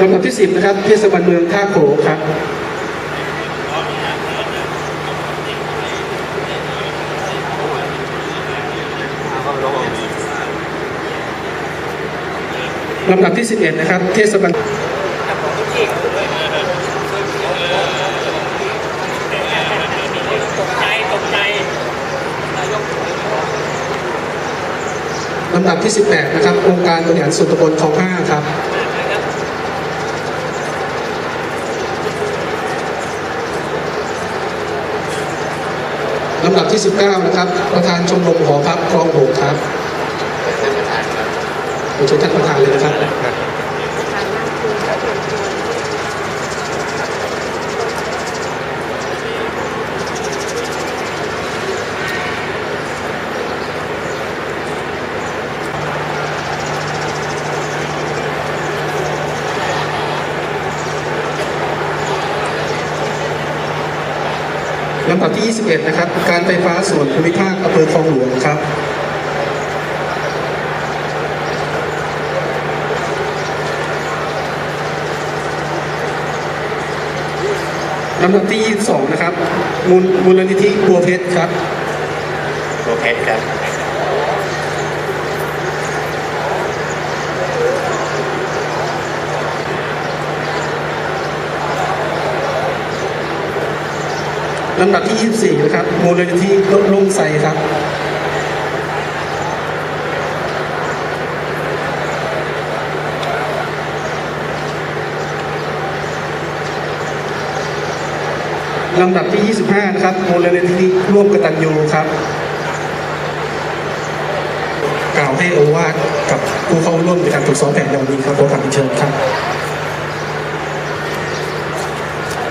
ลำดับที่ 10 นะครับ เทศบาลเมืองท่าโขลครับลำดับที่ 11 นะครับ เทศบาลตกใจตกใจลำดับที่ 18 นะครับ องค์การบริหารส่วนตำบลคลอง5ครับำดับที่ 19 นะครับ ประธานชมรมหอพักคลองโหกครับเชิญท่านประธานเลยนะครับ ลำดับที่ 21 นะครับ การไฟฟ้าส่วนภูมิภาคอำเภอคลองหลวงครับลำดับที่ 22 นะครับ มูลมูลนิธิบัวเพชรครับบัวเพชรครับ ลำดับที่ 24 นะครับมูลนิธิลดลงใสครับลำดับที่ 25 นะครับมูลนิธิร่วมกตัญญูครับ กล่าวให้โอวาทกับผู้เข้าร่วมในการฝึกซ้อมแผนในวันนี้ครับขอคำเชิญครับ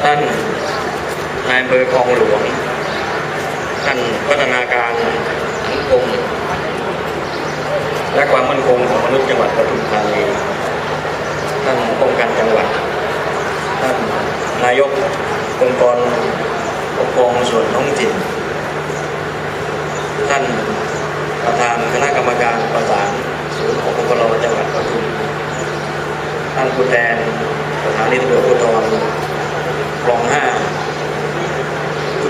ท่าน นายอำเภอคลองหลวงท่านพัฒนาการสังคมและความมั่นคงของมนุษย์จังหวัดปทุมธานีท่านป้องกันจังหวัดท่านนายกองค์กรปกครองส่วนท้องถิ่นท่านประธานคณะกรรมการประสานศูนย์ของปกรจังหวัดปทุมท่านผู้แทนสถานีตำรวจภูธรคลองห้า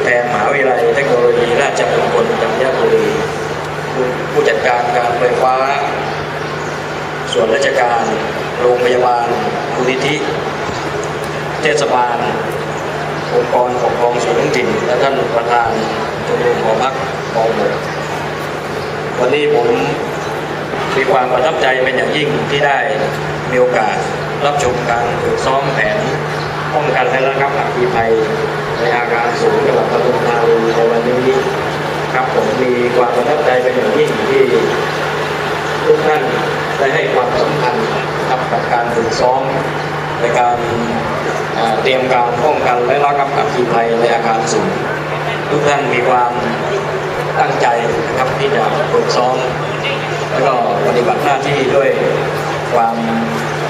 แทนมหาวิทยาลัยเทคโนโลยีราชมงคลจันทบุรีผู้จัดการการไฟฟ้า ส่วนราชการ โรงพยาบาลมูลนิธิ เทศบาล องค์กรปกครองส่วนท้องถิ่น และท่านประธานชมรมหอพักกองหลวงวันนี้ผมมีความประทับใจเป็นอย่างยิ่งที่ได้มีโอกาสรับชมการฝึกซ้อมแผนป้องกันและระงับอัคคีภัย ในอาคารสูงจังหวัดปทุมธานีในวันนี้ครับผมมีความประทับใจเป็นอย่างยิ่งที่ทุกท่านได้ให้ความสำคัญกับกับการฝึกซ้อมในการเตรียมการป้องกันและระงับอัคคีภัยในอาคารสูง ทุกท่านมีความตั้งใจนะครับที่จะฝึกซ้อมแล้วก็ปฏิบัติหน้าที่ด้วยความ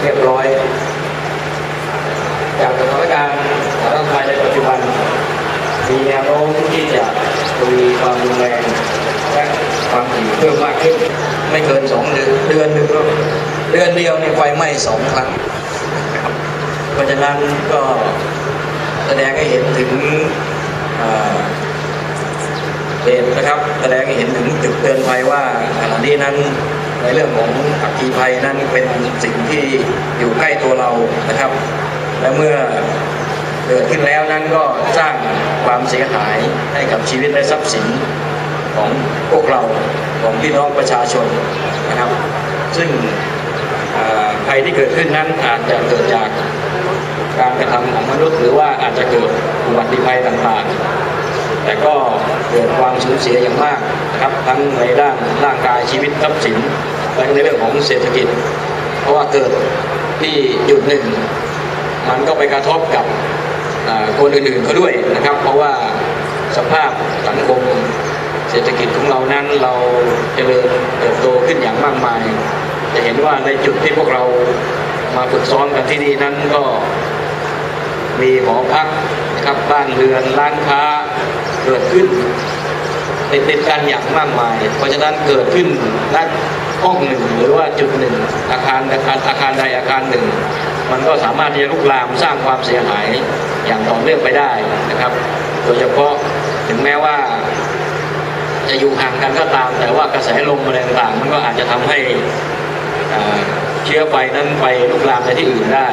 เรียบร้อย จากสถานการณ์สถานการณ์ในปัจจุบัน มีแนวโน้มที่จะทวีความรุนแรงและความถี่เพิ่มมากขึ้น ไม่เกินสองเดือนเดือนหนึ่งก็เดือนเดียวเนี่ยไฟไหม้สองครั้งครับเพราะฉะนั้นก็แสดงให้เห็นถึงเหตุนะครับ แสดงให้เห็นถึงจุดเตือนภัยว่าขณะนี้นั้นในเรื่องของอัคคีภัยนั้นเป็นสิ่งที่อยู่ใกล้ตัวเรานะครับ และเมื่อเกิดขึ้นแล้วนั้นก็สร้าง ความเสียหายให้กับชีวิตและทรัพย์สินของพวกเราของพี่น้องประชาชนนะครับ ซึ่งภัยที่เกิดขึ้นนั้นอาจจะเกิดจากการกระทำของมนุษย์หรือว่าอาจจะเกิดอุบัติภัยต่างๆ แต่ก็เกิดความสูญเสียอย่างมากนะครับ ทั้งในด้านร่างกายชีวิตทรัพย์สินและในเรื่องของเศรษฐกิจ เพราะว่าเกิดที่จุดหนึ่ง มันก็ไปกระทบกับ คนอื่นๆเขาด้วยนะครับ เพราะว่าสภาพสังคมเศรษฐกิจของเรานั้นเราเจริญเติบโตขึ้นอย่างมากมาย จะเห็นว่าในจุดที่พวกเรามาฝึกซ้อมกันที่นี่นั้นก็มีหอพักนะครับบ้านเรือนร้านค้าเกิดขึ้นติดติดกันอย่างมากมาย เพราะฉะนั้นเกิดขึ้นณห้องหนึ่งหรือว่าจุดหนึ่งอาคารอาคารอาคารใดอาคารหนึ่ง มันก็สามารถที่จะลุกลามสร้างความเสียหาย อย่างต่อเนื่องไปได้นะครับ โดยเฉพาะถึงแม้ว่า จะอยู่ห่างกันก็ตาม แต่ว่ากระแสลมอะไรต่างๆมันก็อาจจะทำให้เชื้อไฟนั้นไปลุกลามไปที่อื่นได้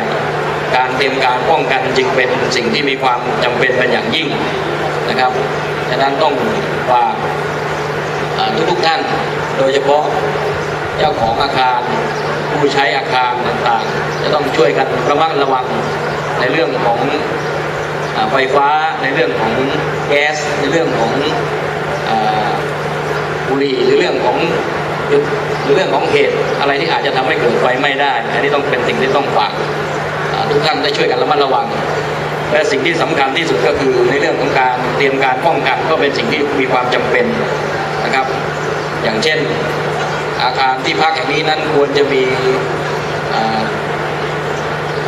การเตรียมการป้องกันจึงเป็นสิ่งที่มีความจำเป็นเป็นอย่างยิ่งนะครับฉะนั้นต้องฝากทุกๆท่าน โดยเฉพาะเจ้าของอาคารผู้ใช้อาคารต่างๆ จะต้องช่วยกันระมัดระวัง ในเรื่องของอไฟฟ้าในเรื่องของแก๊สในเรื่องของบุหรี่หรือเรื่องของหรือเรื่องของเหตุอะไรที่อาจจะทำให้เกิดไฟไหม้ได้ อันนี้ต้องเป็นสิ่งที่ต้องฝากทุกท่านได้ช่วยกันระมัดระวัง และสิ่งที่สำคัญที่สุดก็คือในเรื่องของการเตรียมการป้องกันก็เป็นสิ่งที่มีความจำเป็นนะครับ อย่างเช่น อาคารที่พักแห่งนี้นั้นควรจะมี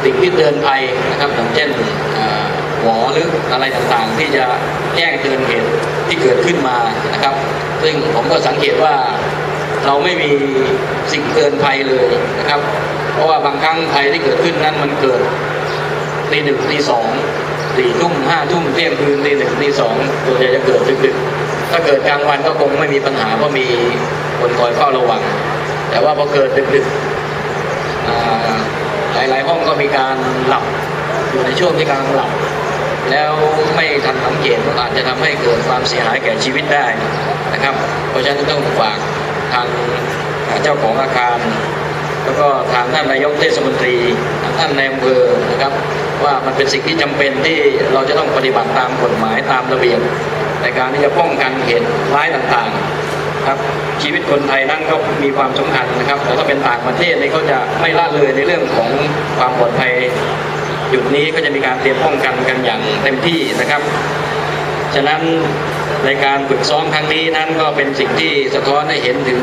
สิ่งที่เตือนภัยนะครับอย่างเช่นหวอหรืออะไรต่างๆ ที่จะแจ้งเตือนเหตุที่เกิดขึ้นมานะครับ ซึ่งผมก็สังเกตว่าเราไม่มีสิ่งเตือนภัยเลยนะครับ เพราะว่าบางครั้งภัยที่เกิดขึ้นนั้นมันเกิดตีหนึ่งตีสองสี่ทุ่มห้าทุ่มเที่ยงคืนตีหนึ่งตีสองตัวใหญ่จะเกิดดึกๆถ้าเกิดกลางวันก็คงไม่มีปัญหาเพราะมีคนคอยเฝ้าระวัง แต่ว่าพอเกิดดึกๆ ลาย ๆ ห้องก็มีการหลับอยู่ในช่วงที่กำลังหลับ แล้วไม่ทันสังเกตก็อาจจะทำให้เกิดความเสียหายแก่ชีวิตได้นะครับ เพราะฉะนั้นต้องฝากทางเจ้าของอาคาร แล้วก็ทางท่านนายกเทศมนตรีท่านนายอำเภอนะครับว่ามันเป็นสิ่งที่จำเป็นที่เราจะต้องปฏิบัติตามกฎหมายตามระเบียบในการที่จะป้องกันเหตุร้ายต่างๆ ครับ ชีวิตคนไทยนั่นก็มีความสำคัญนะครับ แต่ถ้าเป็นต่างประเทศนี่เขาจะไม่ละเลยในเรื่องของความปลอดภัยจุดนี้ก็จะมีการเตรียมป้องกันกันอย่างเต็มที่นะครับ ฉะนั้นในการฝึกซ้อมครั้งนี้นั้นก็เป็นสิ่งที่สะท้อนให้เห็นถึง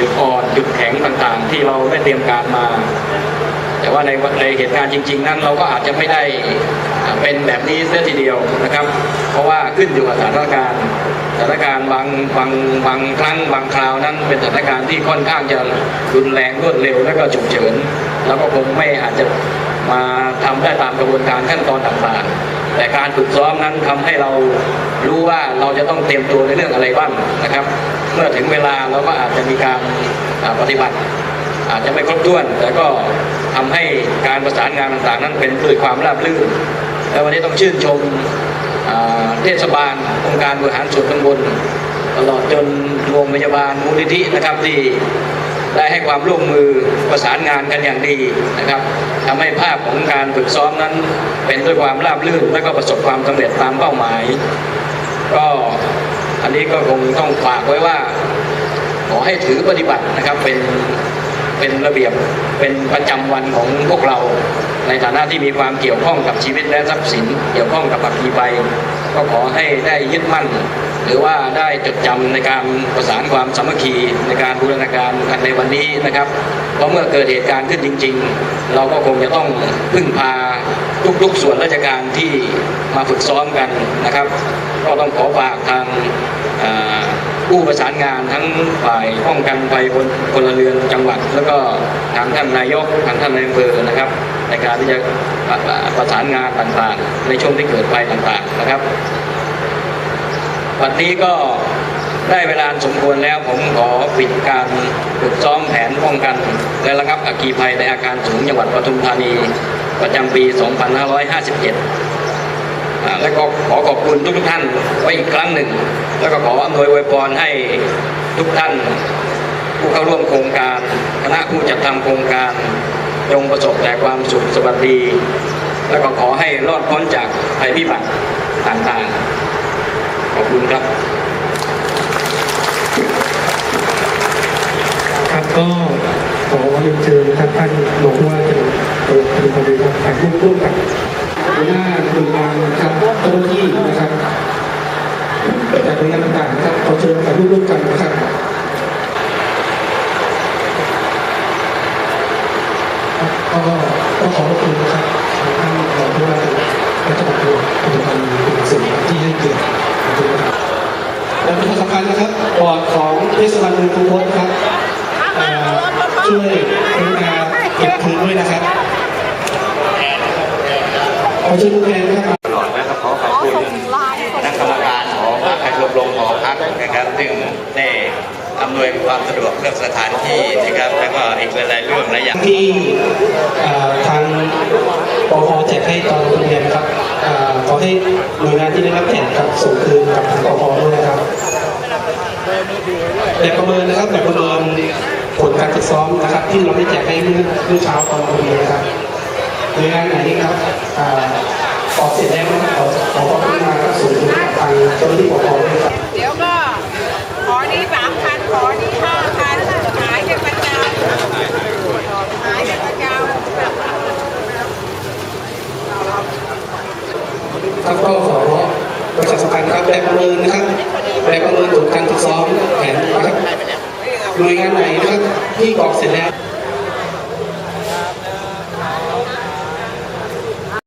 จุดอ่อนจุดแข็งต่างๆ ที่เราได้เตรียมการมา แต่ว่าในในเหตุการณ์จริง ๆ นั้นเราก็อาจจะไม่ได้เป็นแบบนี้เสียทีเดียวนะครับ เพราะว่าขึ้นอยู่กับสถานการณ์ สถานการณ์บางบางบางครั้งบางคราวนั้น เป็นสถานการณ์ที่ค่อนข้างจะรุนแรงรวดเร็วและก็ฉุกเฉินแล้วก็คงไม่อาจจะมาทำได้ตามกระบวนการขั้นตอนต่างๆ แต่การฝึกซ้อมนั้นทำให้เรารู้ว่าเราจะต้องเตรียมตัวในเรื่องอะไรบ้างนะครับ เมื่อถึงเวลาเราก็อาจจะมีการปฏิบัติ อาจจะไม่ครบถ้วน แต่ก็ทำให้การประสานงานต่างๆ นั้นเป็นด้วยความราบรื่น และวันนี้ต้องชื่นชม เทศบาลองค์การบริหารส่วนตำบลตลอดจนโรงพยาบาลมูลนิธินะครับที่ได้ให้ความร่วมมือประสานงานกันอย่างดีนะครับทำให้ภาพของการฝึกซ้อมนั้นเป็นด้วยความราบรื่นและก็ประสบความสำเร็จตามเป้าหมาย ก็อันนี้ก็คงต้องฝากไว้ว่า ขอให้ถือปฏิบัตินะครับเป็นเป็นระเบียบ เป็นประจำวันของพวกเรา ในฐานะที่มีความเกี่ยวข้องกับชีวิตและทรัพย์สิน เกี่ยวข้องกับปักกีไปก็ขอให้ได้ยึดมั่น หรือว่าได้จดจำในการประสานความสามัคคีในการบูรณาการกันในวันนี้นะครับเพราะเมื่อเกิดเหตุการณ์ขึ้นจริง ๆ เราก็คงจะต้องพึ่งพาทุกๆส่วนราชการที่มาฝึกซ้อมกันนะครับ ก็ต้องขอฝากทางอ่า ผู้ประสานงานทั้งฝ่ายป้องกันภัยพลพลเรือนจังหวัด แล้วก็ทางท่านนายกทางท่านนายอำเภอนะครับ ในการที่จะประสานงานต่างๆ ในช่วงที่เกิดภัยต่างๆนะครับ วันนี้ก็ได้เวลาสมควรแล้วผมขอปิดการฝึกซ้อมแผนป้องกัน และระงับอัคคีภัยในอาคารสูงจังหวัดปทุมธานี ประจำปี 2557 และก็ขอขอบคุณทุกท่านไว้อีกครั้งหนึ่ง แล้วก็ขออำนวยอวยพรให้ทุกท่านผู้เข้าร่วมโครงการ คณะผู้จัดทำโครงการจงประสบแต่ความสุขสวัสดี แล้วก็ขอให้รอดพ้นจากภัยพิบัติต่างๆ ขอบคุณครับครับก็ขอเรียนเชิญนะครับท่านรองว่าจะเป็นประเด็นถ่ายรูปร่วมกับ หน้าหน่วยงานนะครับเจ้าหน้าที่นะครับจากหน่วยงานต่างๆนะครับขอเชิญถ่าร่วมกันนะครับก็ก็ขอขอบคุณนะครับท่านรองผู้ว่าราชการจังหวัดปทุมธานีเป็นสิ่งที่ให้เกียรตินะครับและที่สำคัญนะครับบอร์ดของเทศบาลเมืองคูคตครับช่วยกรุณาเก็ก็บคืนด้วยนะครับ ขอเชิญผู้แทนนะครับตลอดนะครับขอขอบคุณคณะกรรมการของพรรคชมรมของพรรคนะครับซึ่งได้อำนวยความสะดวกเรื่องสถานที่นะครับแล้วก็อีกหลายๆเรื่องหลายอย่างที่ทางปพแจกให้ตอนโรงเรียนนครับขอให้หน่วยงานที่ได้รับแจกครับส่งคืนกับทางปพด้วยนะครับแบบประเมินนะครับแบบประเมินผลการฝึกซ้อมนะครับ ที่เราได้แจกให้เมื่อเมื่อเช้าตอนโรงเรียนนะครับ หน่วยงานไหนครับอ่าออกเสร็จแล้วนะครับขอขอความาครับส่งคืนกับทางเจ้าหน้าที่ปพด้วยครับเดี๋ยวก็ขอนี้สามพันขอนี้ห้าพันหายเป็นประจำหายเป็นประจำครับก็ขอประชาสัมพันธ์ครับแบบประเมินนะครับแบบประเมินผลการฝึกซ้อมแผนนะครับหน่วยงานไหนนะครับที่กรอกเสร็จแล้ว